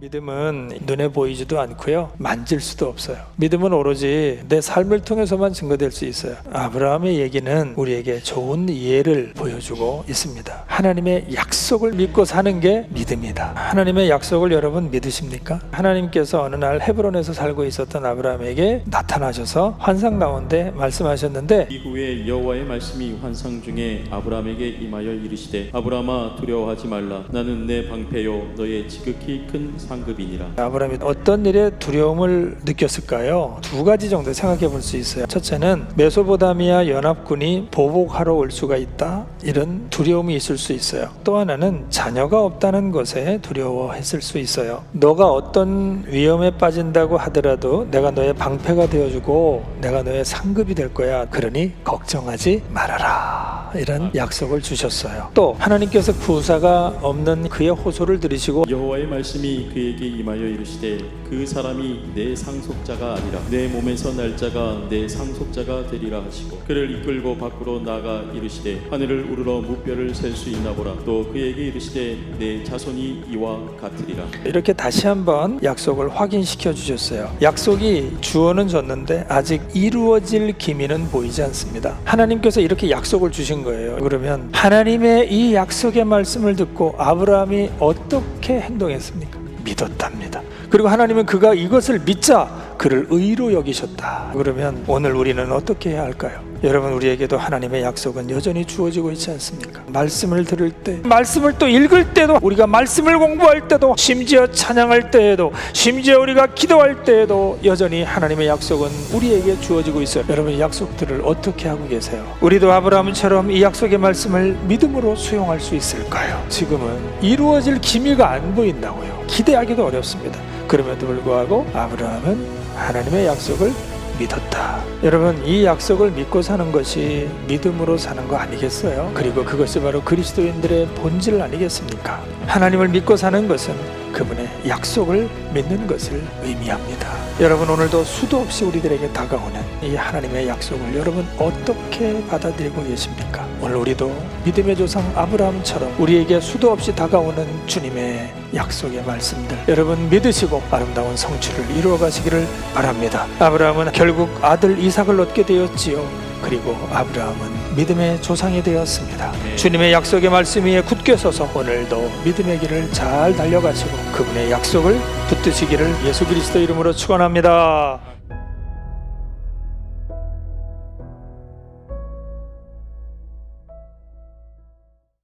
믿음은 눈에 보이지도 않고요. 만질 수도 없어요. 믿음은 오로지 내 삶을 통해서만 증거될 수 있어요. 아브라함의 얘기는 우리에게 좋은 예를 보여주고 있습니다. 하나님의 약속을 믿고 사는 게 믿음이다. 하나님의 약속을 여러분 믿으십니까? 하나님께서 어느 날 헤브론에서 살고 있었던 아브라함에게 나타나셔서 환상 가운데 말씀하셨는데 이후에 여호와의 말씀이 환상 중에 아브라함에게 임하여 이르시되 아브라함아 두려워하지 말라 나는 내 방패요 너의 지극히 큰 상급이니라 아브라함이 어떤 일에 두려움을 느꼈을까요? 두 가지 정도 생각해 볼 수 있어요. 첫째는 메소포타미아 연합군이 보복하러 올 수가 있다. 이런 두려움이 있을 수 있어요. 또 하나는 자녀가 없다는 것에 두려워했을 수 있어요. 너가 어떤 위험에 빠진다고 하더라도 내가 너의 방패가 되어주고 내가 너의 상급이 될 거야. 그러니 걱정하지 말아라. 이런 약속을 주셨어요. 또 하나님께서 부사가 없는 그의 호소를 들으시고 여호와의 말씀이 그에게 임하여 이르시되 그 사람이 내 상속자가 아니라 내 몸에서 날짜가 내 상속자가 되리라 하시고 그를 이끌고 밖으로 나가 이르시되 하늘을 우러러 무뼈를 셀 수 있나 보라 또 그에게 이르시되 내 자손이 이와 같으리라 이렇게 다시 한번 약속을 확인시켜 주셨어요. 약속이 주어는 줬는데 아직 이루어질 기미는 보이지 않습니다. 하나님께서 이렇게 약속을 주신 거예요. 그러면 하나님의 이 약속의 말씀을 듣고 아브라함이 어떻게 행동했습니까? 믿었답니다. 그리고 하나님은 그가 이것을 믿자 그를 의로 여기셨다. 그러면 오늘 우리는 어떻게 해야 할까요? 여러분 우리에게도 하나님의 약속은 여전히 주어지고 있지 않습니까? 말씀을 들을 때, 말씀을 또 읽을 때도, 우리가 말씀을 공부할 때도, 심지어 찬양할 때에도, 심지어 우리가 기도할 때에도 여전히 하나님의 약속은 우리에게 주어지고 있어요. 여러분 이 약속들을 어떻게 하고 계세요? 우리도 아브라함처럼 이 약속의 말씀을 믿음으로 수용할 수 있을까요? 지금은 이루어질 기미가 안 보인다고요. 기대하기도 어렵습니다. 그럼에도 불구하고 아브라함은 하나님의 약속을 믿었다. 여러분 이 약속을 믿고 사는 것이 믿음으로 사는 거 아니겠어요? 그리고 그것이 바로 그리스도인들의 본질 아니겠습니까? 하나님을 믿고 사는 것은 그분의 약속을 믿는 것을 의미합니다. 여러분 오늘도 수도 없이 우리들에게 다가오는 이 하나님의 약속을 여러분 어떻게 받아들이고 계십니까? 오늘 우리도 믿음의 조상 아브라함처럼 우리에게 수도 없이 다가오는 주님의 약속의 말씀들 여러분 믿으시고 아름다운 성취를 이루어 가시기를 바랍니다. 아브라함은 결국 아들 이삭을 얻게 되었지요. 그리고 아브라함은 믿음의 조상이 되었습니다. 주님의 약속의 말씀 위에 굳게 서서 오늘도 믿음의 길을 잘 달려가시고 그분의 약속을 붙드시기를 예수 그리스도 이름으로 축원합니다.